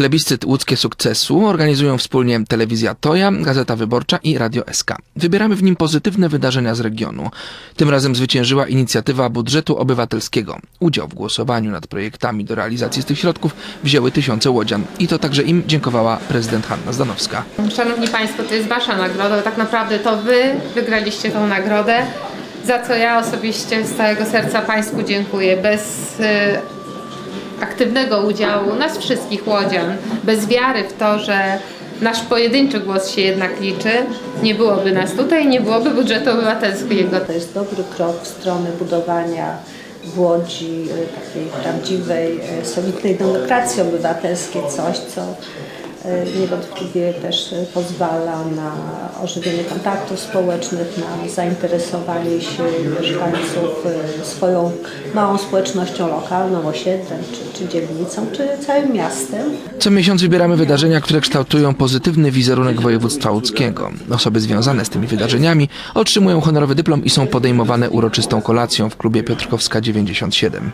Plebiscyt Łódzkie Sukcesu organizują wspólnie Telewizja Toja, Gazeta Wyborcza i Radio SK. Wybieramy w nim pozytywne wydarzenia z regionu. Tym razem zwyciężyła inicjatywa budżetu obywatelskiego. Udział w głosowaniu nad projektami do realizacji z tych środków wzięły tysiące łodzian. I to także im dziękowała prezydent Hanna Zdanowska. Szanowni Państwo, to jest Wasza nagroda, tak naprawdę to Wy wygraliście tą nagrodę, za co ja osobiście z całego serca Państwu dziękuję. Bez y, aktywnego udziału nas wszystkich łodzian, bez wiary w to, że nasz pojedynczy głos się jednak liczy, nie byłoby nas tutaj, nie byłoby budżetu obywatelskiego. To jest dobry krok w stronę budowania w Łodzi e, takiej prawdziwej, e, solidnej demokracji obywatelskiej, coś co niewątpliwie też e, pozwala na ożywienie kontaktów społecznych, na zainteresowanie się mieszkańców e, swoją małą społecznością lokalną, osiedlem, czy, czy dzielnicą, czy całym miastem. Co miesiąc wybieramy wydarzenia, które kształtują pozytywny wizerunek województwa łódzkiego. Osoby związane z tymi wydarzeniami otrzymują honorowy dyplom i są podejmowane uroczystą kolacją w klubie Piotrkowska 97.